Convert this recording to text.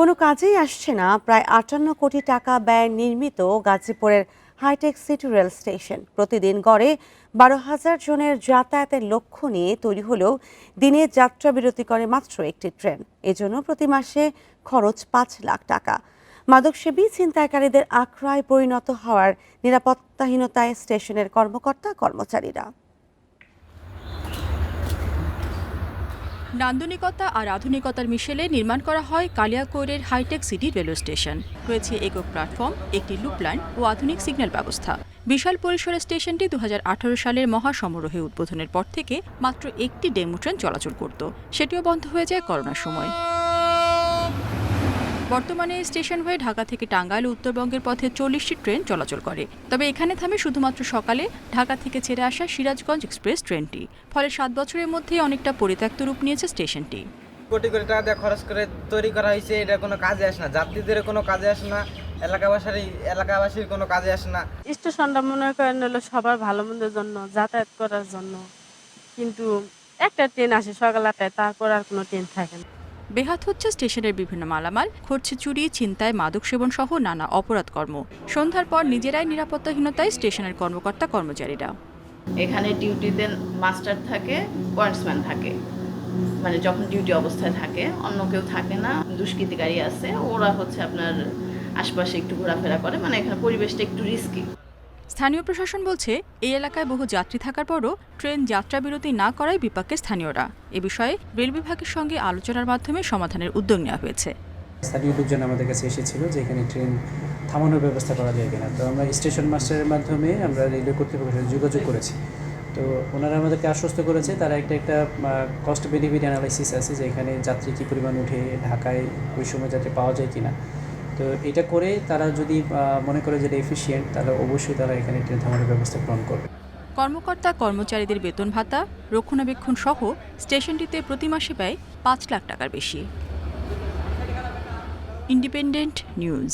কোনো কাজেই আসছে না। প্রায় আটান্ন কোটি টাকা ব্যয় নির্মিত গাজীপুরের হাইটেক সিটি রেল স্টেশন। প্রতিদিন গড়ে বারো হাজার জনের যাতায়াতের লক্ষ্য নিয়ে তৈরি হলেও দিনে যাত্রা বিরতি করে মাত্র একটি ট্রেন। এজন্য প্রতি মাসে খরচ পাঁচ লাখ টাকা। মাদকসেবী ছিনতাইকারীদের আখড়ায় পরিণত হওয়ার নিরাপত্তাহীনতায় স্টেশনের কর্মকর্তা কর্মচারীরা নান্দনিকতা আর আধুনিকতার মিশেলে নির্মাণ করা হয় কালিয়াকৈরের হাইটেক সিটি রেলওয়ে স্টেশন। রয়েছে একক প্ল্যাটফর্ম, একটি লুপ লাইন ও আধুনিক সিগন্যাল ব্যবস্থা। বিশাল পরিসরে স্টেশনটি দু হাজার আঠারো সালের মহাসমারোহে উদ্বোধনের পর থেকে মাত্র একটি ডেমো ট্রেন চলাচল করত। সেটিও বন্ধ হয়ে যায় করোনার সময়। বর্তমানে স্টেশন হয়ে ঢাকা থেকে টাঙ্গাইল উত্তরবঙ্গের পথে চল্লিশটি ট্রেন চলাচল করে। তবে এখানে থামে শুধুমাত্র সকালে ঢাকা থেকে ছেড়ে আসা সিরাজগঞ্জ এক্সপ্রেস ট্রেনটি। ফলে সাত বছরের মধ্যেই অনেকটা পরিত্যক্ত রূপ নিয়েছে স্টেশনটি। কোটি কোটি টাকা দিয়ে খরচ করে তৈরি করা হয়েছে এটা কোনো কাজে আসে না। যাত্রীদের কোনো কাজে আসে না এলাকাবাসীর এলাকাবাসীর কোনো কাজে আসে না। স্টেশনটা মনে করেন হলো সবার ভালো মন্দের জন্য যাতায়াত করার জন্য। কিন্তু একটা ট্রেন আসে সকাল আটটায় তারপর আর কোনো ট্রেন থাকে না। বেহাত হচ্ছে স্টেশনের বিভিন্ন মালামাল, ঘটছে চুরি চিন্তায় মাদক সেবন সহ নানা অপরাধ কর্ম সন্ধ্যার পর নিজেরাই নিরাপত্তাহীনতায় স্টেশনের কর্মকর্তা কর্মচারীরা। এখানে ডিউটিতে মাস্টার থাকে পয়েন্টসম্যান থাকে। মানে যখন ডিউটি অবস্থায় থাকে, অন্য কেউ থাকে না, দুষ্কৃতিকারী আছে, ওরা হচ্ছে আপনার আশপাশে একটু ঘোরাফেরা করে মানে এখানে পরিবেশটা একটু রিস্কি স্থানীয় প্রশাসন বলছে, এই এলাকায় বহু যাত্রী থাকার পরও ট্রেন যাত্রা বিরতি না করায় বিপাকে স্থানীয়রা। এ বিষয়ে রেল বিভাগের সঙ্গে আলোচনার মাধ্যমে সমাধানের উদ্যোগ নেওয়া হয়েছে। স্থানীয় লোকজন আমাদের কাছে এসেছিল যে এখানে ট্রেন থামানোর ব্যবস্থা করা যায় কিনা। তো আমরা স্টেশন মাস্টারের মাধ্যমে আমরা রেলওয়ে কর্তৃপক্ষের যোগাযোগ করেছি। তো ওনারা আমাদেরকে আশ্বস্ত করেছে, তারা একটা একটা কস্ট বেনিফিট অ্যানালাইসিস আছে যে এখানে যাত্রী কী পরিমাণ উঠে, ঢাকায় ওই সময় যাত্রী পাওয়া যায় কিনা। তো এটা করে তারা যদি মনে করে যে এটা এফিসিয়েন্ট তাহলে অবশ্যই তারা এখানে ট্রেন থামানোর ব্যবস্থা গ্রহণ করবে। কর্মকর্তা, কর্মচারীদের বেতন ভাতা, রক্ষণাবেক্ষণ সহ স্টেশনটিতে প্রতি মাসে ব্যয় পাঁচ লাখ টাকার বেশি। Independent News.